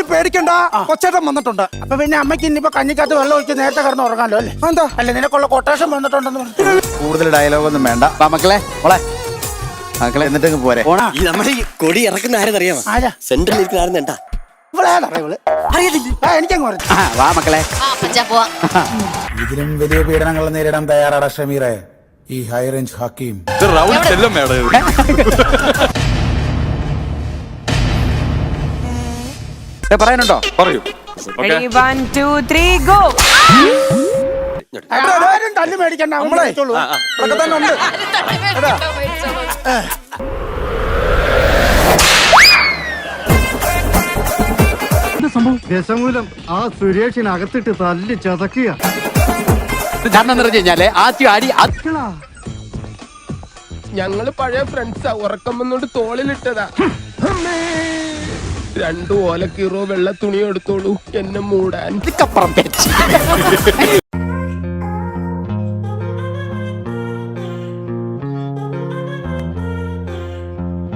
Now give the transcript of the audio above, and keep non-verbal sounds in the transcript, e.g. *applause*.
ആരും പേടിക്കണ്ട. കൊച്ചേട്ടൻ വന്നിട്ടുണ്ട്. അപ്പൊ പിന്നെ അമ്മയ്ക്ക് ഇനിയിപ്പോ കഞ്ഞിക്കകത്ത് വെള്ളം ഒഴിച്ച് നേരത്തെ കിടന്ന് ഉറങ്ങാലോ അല്ലേ? എന്താ അല്ല നിനക്കുള്ള കൊട്ടേഷൻ വന്നിട്ടുണ്ടെന്ന് പറഞ്ഞു. കൂടുതൽ ഡയലോഗ് ഒന്നും വേണ്ട. വാ മക്കളെ മോളെ. മക്കളെ എന്നിട്ട് പോരെ. ഈ നമ്മുടെ ഈ കൊടി ഇറക്കുന്ന ആരെന്നറിയാമോ ആരാ? സെന്ററിൽ ഇരിക്കുന്ന ആരെന്ന് എന്താ ഇവളേതാ ആ എനിക്കങ്ങ് പറഞ്ഞു വാ മക്കളെ. ഇതിലും വലിയ പീഡനങ്ങൾ നേരിടാൻ തയ്യാറാടാ ഷമീറെ. ഈ ഹൈ റേഞ്ച് ഹക്കീം. ഏ, *laughs* പറയാനുണ്ടോ? പറയൂ. Ready, one, two, three, go! ആരും തല്ലി മേടിക്കണ്ട നമ്മളെ. അതൊക്കെ തന്നെ ഉണ്ട്. ദശമൂലം ആ സുരേഷിനകത്തിട്ട് തല്ലി ചതക്കുക. കാരണം എന്ന് പറഞ്ഞു കഴിഞ്ഞാൽ ആദ്യം അടി അത് ഞങ്ങൾ പഴയ ഫ്രണ്ട്സാ ഉറക്കം വന്നോണ്ട് തോളിലിട്ടതാ. അമ്മേ. രണ്ടു ഓലക്കീറോ വെള്ള തുണി എടുത്തോളൂ. എന്നെ മൂടാൻ.